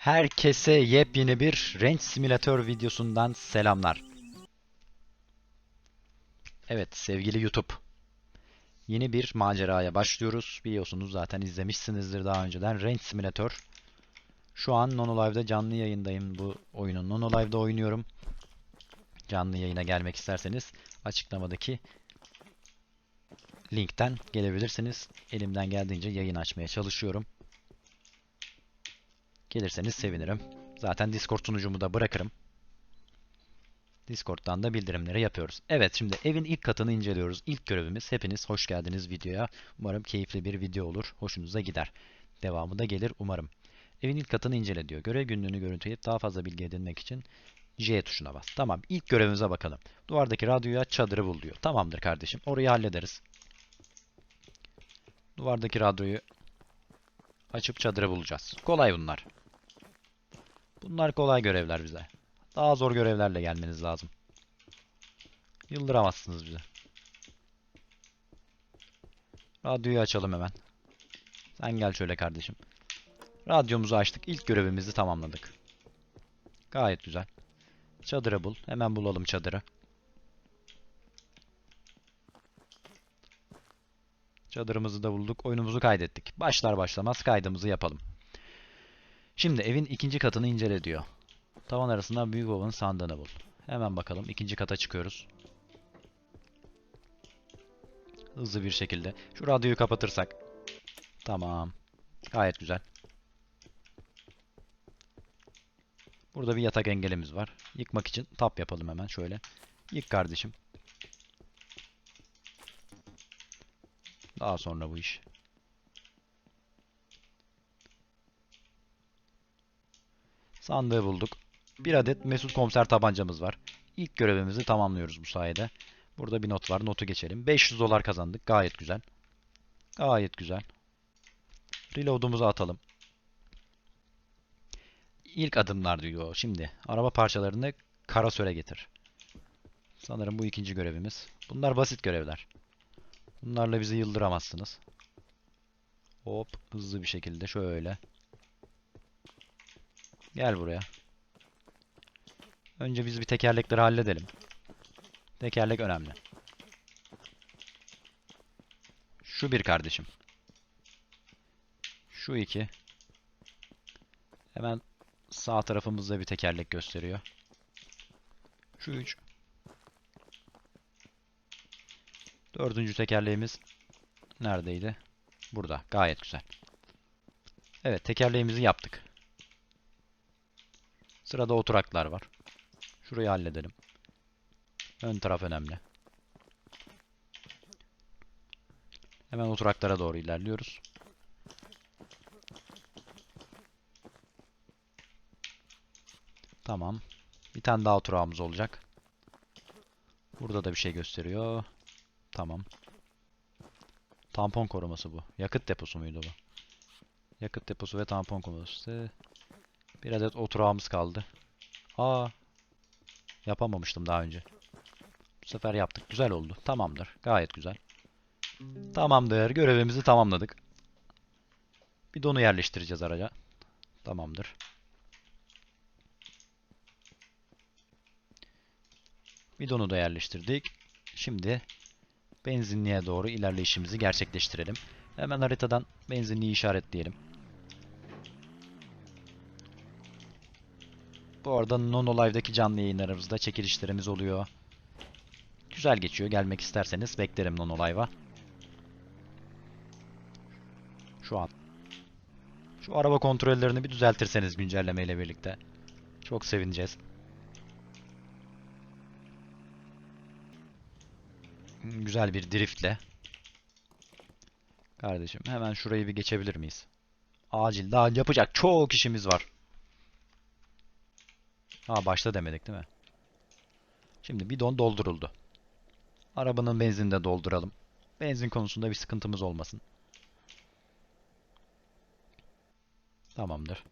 Herkese yepyeni bir Range Simulator videosundan selamlar. Evet sevgili YouTube. Yeni bir maceraya başlıyoruz. Biliyorsunuz zaten izlemişsinizdir daha önceden Range Simulator. Şu an Nono Live'da canlı yayındayım. Bu oyunu Nono Live'da oynuyorum. Canlı yayına gelmek isterseniz açıklamadaki linkten gelebilirsiniz. Elimden geldiğince yayın açmaya çalışıyorum. Gelirseniz sevinirim. Zaten Discord sunucumu da bırakırım. Discord'dan da bildirimleri yapıyoruz. Evet şimdi evin ilk katını inceliyoruz. İlk görevimiz. Hepiniz hoş geldiniz videoya. Umarım keyifli bir video olur. Hoşunuza gider. Devamı da gelir umarım. Evin ilk katını incele diyor. Görev günlüğünü görüntüleyip daha fazla bilgi edinmek için J tuşuna bas. Tamam ilk görevimize bakalım. Duvardaki radyoyu aç çadırı bul diyor. Tamamdır kardeşim. Orayı hallederiz. Duvardaki radyoyu açıp çadırı bulacağız. Kolay bunlar. Bunlar kolay görevler bize. Daha zor görevlerle gelmeniz lazım. Yıldıramazsınız bize. Radyoyu açalım hemen. Sen gel şöyle kardeşim. Radyomuzu açtık. İlk görevimizi tamamladık. Gayet güzel. Çadırı bul. Hemen bulalım çadırı. Çadırımızı da bulduk. Oyunumuzu kaydettik. Başlar başlamaz kaydımızı yapalım. Şimdi evin ikinci katını incele diyor. Tavan arasından büyük babanın sandığını bul. Hemen bakalım. ikinci kata çıkıyoruz. Hızlı bir şekilde. Şu radyoyu kapatırsak. Tamam. Gayet güzel. Burada bir yatak engelimiz var. Yıkmak için tap yapalım hemen şöyle. Yık kardeşim. Daha sonra bu iş. Sandığı bulduk. Bir adet Mesut Komiser tabancamız var. İlk görevimizi tamamlıyoruz bu sayede. Burada bir not var. Notu geçelim. 500 dolar kazandık. Gayet güzel. Gayet güzel. Reload'umuzu atalım. İlk adımlar diyor. Şimdi araba parçalarını karasöre getir. Sanırım bu ikinci görevimiz. Bunlar basit görevler. Bunlarla bizi yıldıramazsınız. Hop hızlı bir şekilde şöyle. Gel buraya. Önce biz bir tekerlekleri halledelim. Tekerlek önemli. Şu bir kardeşim. Şu iki. Hemen sağ tarafımızda bir tekerlek gösteriyor. Şu üç. Dördüncü tekerleğimiz neredeydi? Burada. Gayet güzel. Evet tekerleğimizi yaptık. Sırada oturaklar var. Şurayı halledelim. Ön taraf önemli. Hemen oturaklara doğru ilerliyoruz. Tamam. Bir tane daha oturağımız olacak. Burada da bir şey gösteriyor. Tamam. Tampon koruması bu. Yakıt deposu muydu bu? Yakıt deposu ve tampon koruması. Bir adet oturağımız kaldı. Aa. Yapamamıştım daha önce. Bu sefer yaptık. Güzel oldu. Tamamdır. Gayet güzel. Tamamdır. Görevimizi tamamladık. Bidonu yerleştireceğiz araca. Tamamdır. Bidonu da yerleştirdik. Şimdi benzinliğe doğru ilerleyişimizi gerçekleştirelim. Hemen haritadan benzinliği işaretleyelim. Bu arada Nono Live'daki canlı yayınlarımızda çekilişlerimiz oluyor. Güzel geçiyor. Gelmek isterseniz beklerim Nono Live'a. Şu an. Şu araba kontrollerini bir düzeltirseniz güncellemeyle birlikte. Çok sevineceğiz. Güzel bir driftle. Kardeşim hemen şurayı bir geçebilir miyiz? Acil daha yapacak çok işimiz var. Ha başta demedik değil mi? Şimdi bidon dolduruldu. Arabanın benzinini de dolduralım. Benzin konusunda bir sıkıntımız olmasın. Tamamdır.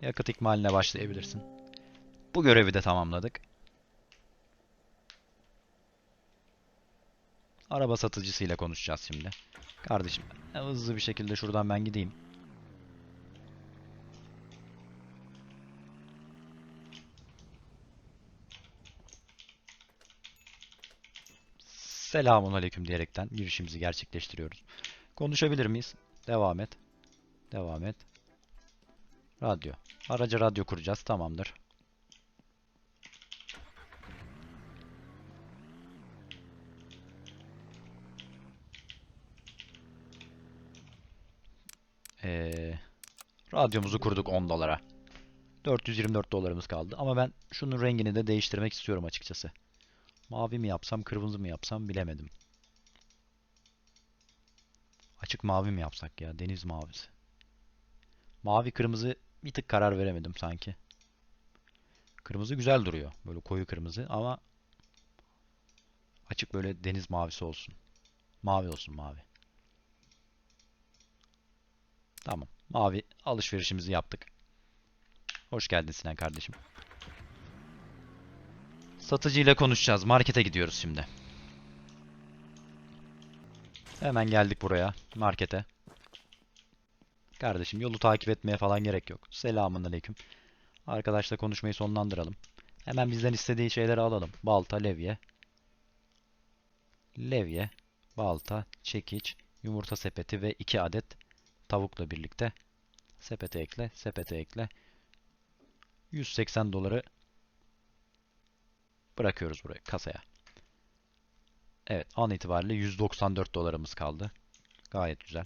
Yakıt ikmaline başlayabilirsin. Bu görevi de tamamladık. Araba satıcısıyla konuşacağız şimdi. Kardeşim hızlı bir şekilde şuradan ben gideyim. Selamun aleyküm diyerekten girişimizi gerçekleştiriyoruz. Konuşabilir miyiz? Devam et. Devam et. Radyo. Araca radyo kuracağız. Tamamdır. Ee, radyomuzu kurduk 10 dolara. 424 dolarımız kaldı. Ama ben şunun rengini de değiştirmek istiyorum açıkçası. Mavi mi yapsam, kırmızı mı yapsam bilemedim. Açık mavi mi yapsak ya? Deniz mavisi. Mavi kırmızı bir tık karar veremedim sanki. Kırmızı güzel duruyor. Böyle koyu kırmızı ama açık böyle deniz mavisi olsun. Mavi olsun mavi. Tamam. Mavi alışverişimizi yaptık. Hoş geldin Sinan kardeşim. Satıcıyla konuşacağız. Markete gidiyoruz şimdi. Hemen geldik buraya. Markete. Kardeşim yolu takip etmeye falan gerek yok. Selamun aleyküm. Arkadaşla konuşmayı sonlandıralım. Hemen bizden istediği şeyleri alalım. Balta, levye. Levye, balta, çekiç, yumurta sepeti ve 2 adet tavukla birlikte sepete ekle, sepete ekle. 180 doları bırakıyoruz buraya kasaya. Evet, an itibariyle 194 dolarımız kaldı. Gayet güzel.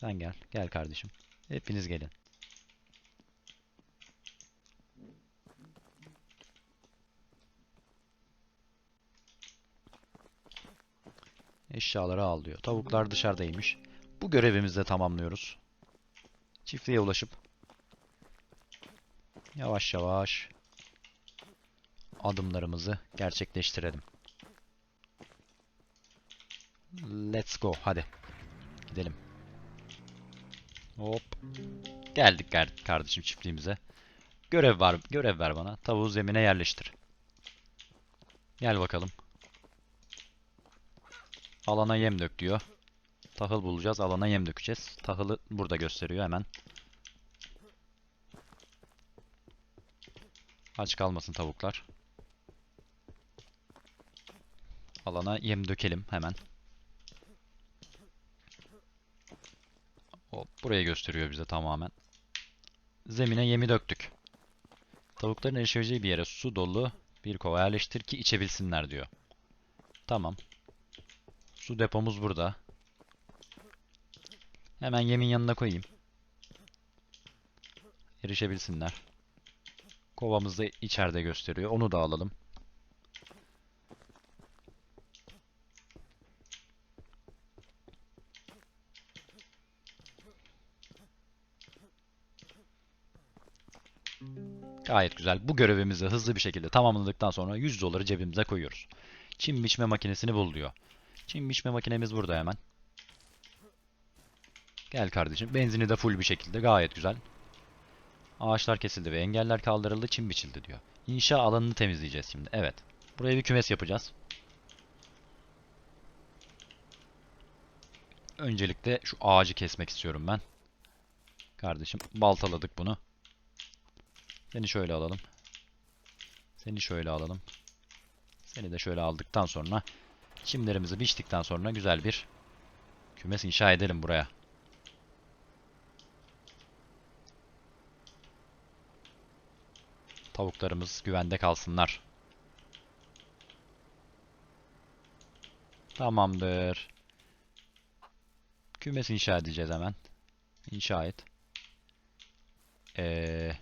Sen gel, gel kardeşim. Hepiniz gelin. Eşyaları al diyor. Tavuklar dışarıdaymış. Bu görevimizi de tamamlıyoruz. Çiftliğe ulaşıp yavaş yavaş adımlarımızı gerçekleştirelim. Let's go. Hadi. Gidelim. Hop. Geldik kar- kardeşim çiftliğimize. Görev var. Görev ver bana. Tavuğu zemine yerleştir. Gel bakalım. Alana yem dök diyor. Tahıl bulacağız. Alana yem dökeceğiz. Tahılı burada gösteriyor hemen. Aç kalmasın tavuklar. Alana yem dökelim hemen. Hop, burayı gösteriyor bize tamamen. Zemine yemi döktük. Tavukların erişebileceği bir yere su dolu bir kova yerleştir ki içebilsinler diyor. Tamam. Su depomuz burada. Hemen yemin yanına koyayım. Erişebilsinler. Kovamız da içeride gösteriyor. Onu da alalım. Gayet güzel. Bu görevimizi hızlı bir şekilde tamamladıktan sonra 100 doları cebimize koyuyoruz. Çim biçme makinesini bul diyor. Çim biçme makinemiz burada hemen. Gel kardeşim. Benzini de full bir şekilde. Gayet güzel. Ağaçlar kesildi ve engeller kaldırıldı. Çim biçildi diyor. İnşa alanını temizleyeceğiz şimdi. Evet. Buraya bir kümes yapacağız. Öncelikle şu ağacı kesmek istiyorum ben. Kardeşim baltaladık bunu. Seni şöyle alalım. Seni şöyle alalım. Seni de şöyle aldıktan sonra çimlerimizi biçtikten sonra güzel bir kümes inşa edelim buraya. Tavuklarımız güvende kalsınlar. Tamamdır. Kümes inşa edeceğiz hemen. İnşa et. Ee,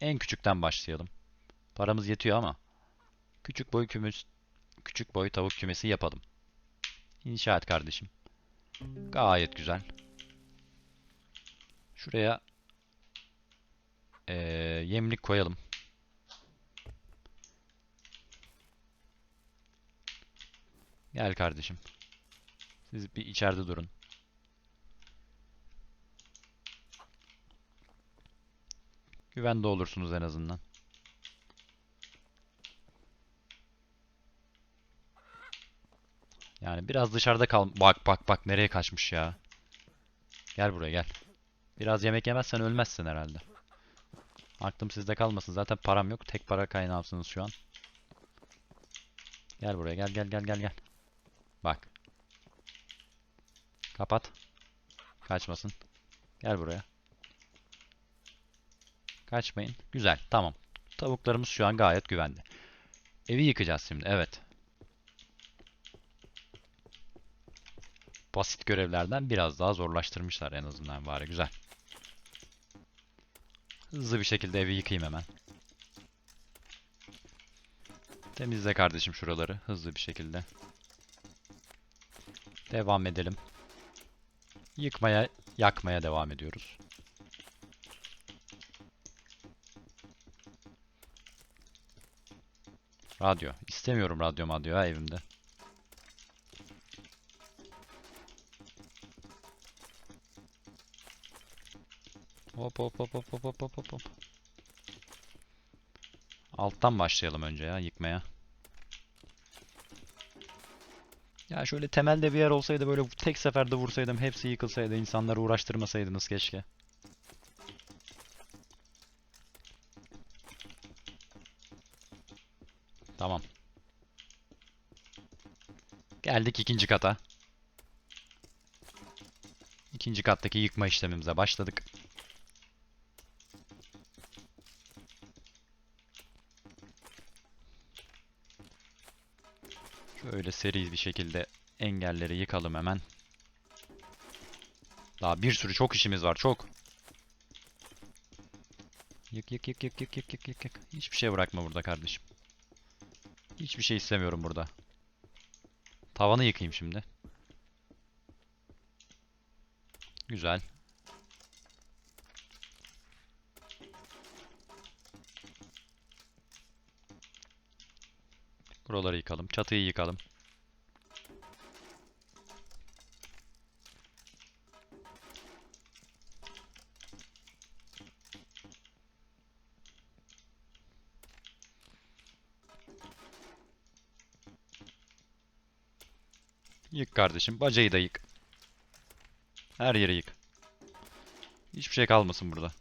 en küçükten başlayalım. Paramız yetiyor ama. Küçük boy kümes, küçük boy tavuk kümesi yapalım. İnşa et kardeşim. Gayet güzel. Şuraya ee, yemlik koyalım. Gel kardeşim. Siz bir içeride durun. Güvende olursunuz en azından. Yani biraz dışarıda kal. Bak bak bak nereye kaçmış ya. Gel buraya gel. Biraz yemek yemezsen ölmezsin herhalde. Aklım sizde kalmasın. Zaten param yok. Tek para kaynağımsınız şu an. Gel buraya gel gel gel gel gel. Bak. Kapat. Kaçmasın. Gel buraya. Kaçmayın. Güzel. Tamam. Tavuklarımız şu an gayet güvende. Evi yıkacağız şimdi. Evet. Basit görevlerden biraz daha zorlaştırmışlar en azından bari. Güzel. Hızlı bir şekilde evi yıkayayım hemen. Temizle kardeşim şuraları hızlı bir şekilde. Devam edelim. Yıkmaya, yakmaya devam ediyoruz. Radyo. İstemiyorum radyo madyo ya evimde. Hop hop hop hop hop hop hop hop. Alttan başlayalım önce ya yıkmaya. Ya şöyle temelde bir yer olsaydı böyle tek seferde vursaydım hepsi yıkılsaydı insanları uğraştırmasaydınız keşke. Geldik ikinci kata. İkinci kattaki yıkma işlemimize başladık. Şöyle seri bir şekilde engelleri yıkalım hemen. Daha bir sürü çok işimiz var çok. Yık yık yık yık yık yık yık yık. Hiçbir şey bırakma burada kardeşim. Hiçbir şey istemiyorum burada. Tavanı yıkayayım şimdi. Güzel. Buraları yıkalım. Çatıyı yıkalım. Yık kardeşim. Bacayı da yık. Her yeri yık. Hiçbir şey kalmasın burada.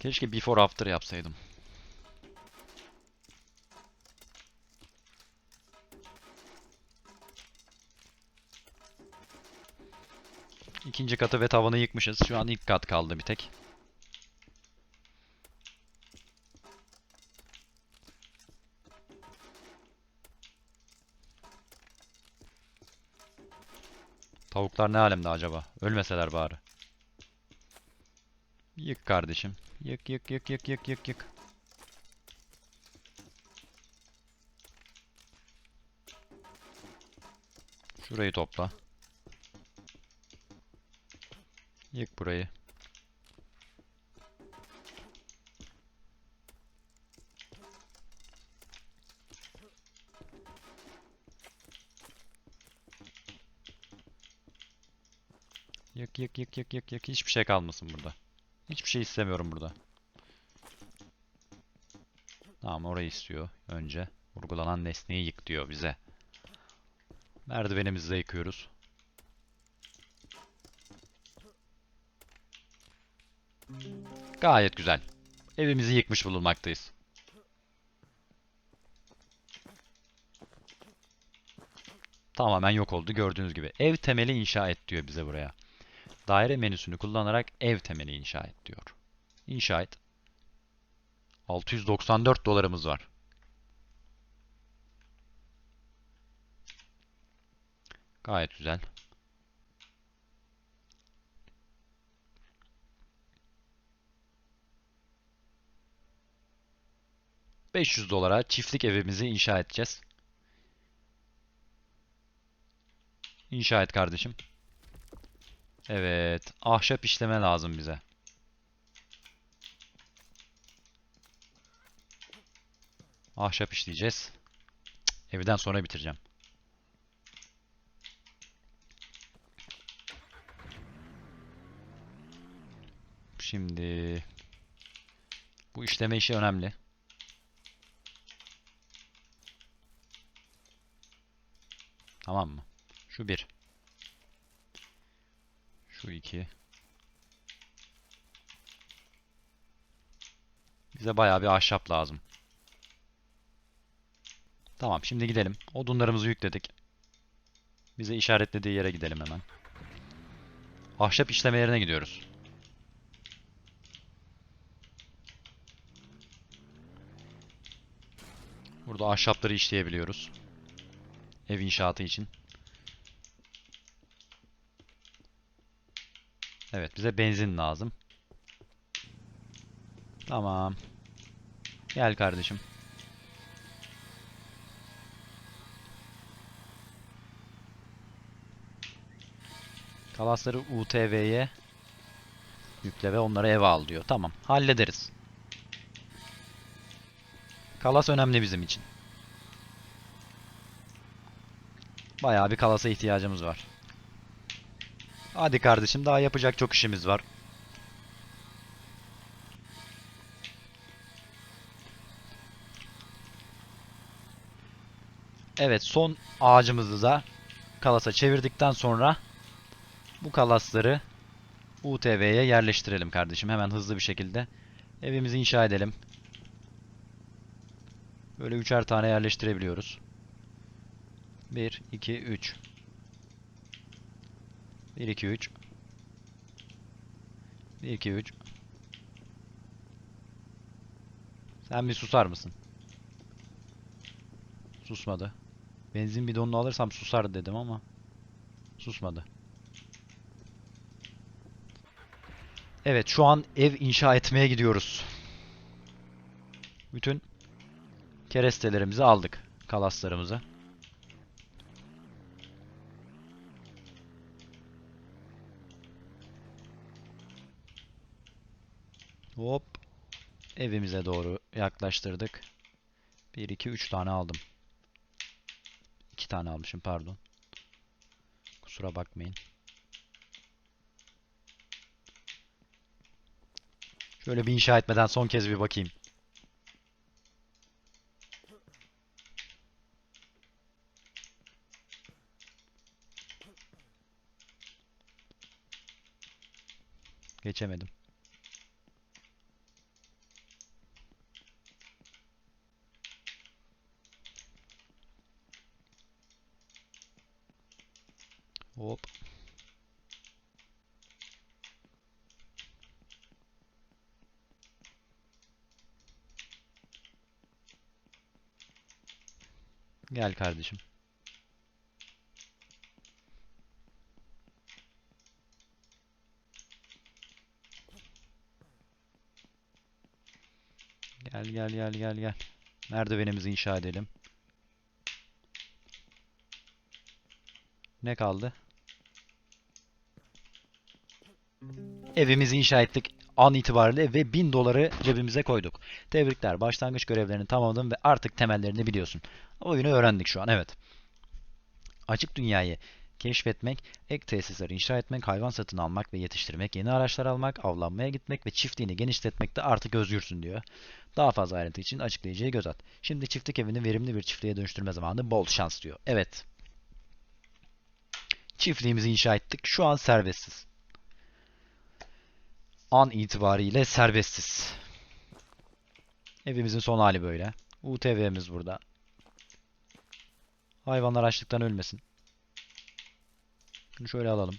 Keşke before after yapsaydım. İkinci katı ve tavanı yıkmışız. Şu an ilk kat kaldı bir tek. Tavuklar ne alemde acaba? Ölmeseler bari. Yık kardeşim. Yık yık yık yık yık yık yık. Şurayı topla. Yık burayı. Yık yık yık yık yık yık. Hiçbir şey kalmasın burada. Hiçbir şey istemiyorum burada. Tamam orayı istiyor önce. Vurgulanan nesneyi yık diyor bize. Merdivenimizi de yıkıyoruz. Gayet güzel. Evimizi yıkmış bulunmaktayız. Tamamen yok oldu gördüğünüz gibi. Ev temeli inşa et diyor bize buraya. Daire menüsünü kullanarak ev temeli inşa et diyor. İnşa et. 694 dolarımız var. Gayet güzel. ...500 dolara çiftlik evimizi inşa edeceğiz. İnşa et kardeşim. Evet. Ahşap işleme lazım bize. Ahşap işleyeceğiz. Evden sonra bitireceğim. Şimdi bu işleme işi önemli. Tamam mı? Şu bir. Şu iki. Bize bayağı bir ahşap lazım. Tamam şimdi gidelim. Odunlarımızı yükledik. Bize işaretlediği yere gidelim hemen. Ahşap işleme yerine gidiyoruz. Burada ahşapları işleyebiliyoruz. Ev inşaatı için. Evet bize benzin lazım. Tamam. Gel kardeşim. Kalasları UTV'ye yükle ve onları eve al diyor. Tamam. Hallederiz. Kalas önemli bizim için. Bayağı bir kalasa ihtiyacımız var. Hadi kardeşim daha yapacak çok işimiz var. Evet son ağacımızı da kalasa çevirdikten sonra bu kalasları UTV'ye yerleştirelim kardeşim. Hemen hızlı bir şekilde evimizi inşa edelim. Böyle üçer tane yerleştirebiliyoruz. 1, 2, 3. 1, 2, 3. 1, 2, 3. Sen bir susar mısın? Susmadı. Benzin bidonunu alırsam susar dedim ama susmadı. Evet şu an ev inşa etmeye gidiyoruz. Bütün kerestelerimizi aldık. Kalaslarımızı. Hop. Evimize doğru yaklaştırdık. 1, 2, 3 tane aldım. 2 tane almışım pardon. Kusura bakmayın. Şöyle bir inşa etmeden son kez bir bakayım. Geçemedim. Hop. Gel kardeşim. Gel gel gel gel gel. Merdivenimizi inşa edelim. Ne kaldı? Evimizi inşa ettik an itibariyle ve 1000 doları cebimize koyduk. Tebrikler. Başlangıç görevlerini tamamladın ve artık temellerini biliyorsun. Oyunu öğrendik şu an. Evet. Açık dünyayı keşfetmek, ek tesisler inşa etmek, hayvan satın almak ve yetiştirmek, yeni araçlar almak, avlanmaya gitmek ve çiftliğini genişletmekte artık özgürsün diyor. Daha fazla ayrıntı için açıklayıcıya göz at. Şimdi çiftlik evini verimli bir çiftliğe dönüştürme zamanı bol şans diyor. Evet. Çiftliğimizi inşa ettik. Şu an serbestiz. An itibariyle serbestiz. Evimizin son hali böyle. UTV'miz burada. Hayvanlar açlıktan ölmesin. Şunu şöyle alalım.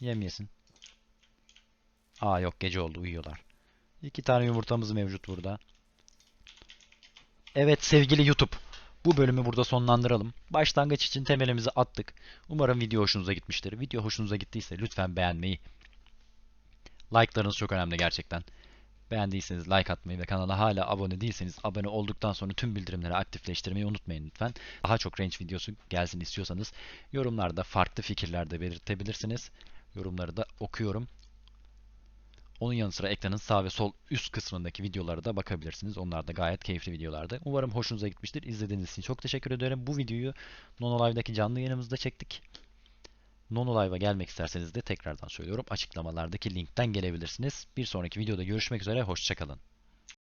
Yem yesin. Aa yok gece oldu uyuyorlar. İki tane yumurtamız mevcut burada. Evet sevgili YouTube. Bu bölümü burada sonlandıralım. Başlangıç için temelimizi attık. Umarım video hoşunuza gitmiştir. Video hoşunuza gittiyse lütfen beğenmeyi. Like'larınız çok önemli gerçekten. Beğendiyseniz like atmayı ve kanala hala abone değilseniz abone olduktan sonra tüm bildirimleri aktifleştirmeyi unutmayın lütfen. Daha çok range videosu gelsin istiyorsanız yorumlarda farklı fikirler de belirtebilirsiniz. Yorumları da okuyorum. Onun yanı sıra ekranın sağ ve sol üst kısmındaki videolara da bakabilirsiniz. Onlar da gayet keyifli videolardı. Umarım hoşunuza gitmiştir. İzlediğiniz için çok teşekkür ederim. Bu videoyu Nono Live'daki canlı yayınımızda çektik. Nono Live'a gelmek isterseniz de tekrardan söylüyorum. Açıklamalardaki linkten gelebilirsiniz. Bir sonraki videoda görüşmek üzere. Hoşçakalın.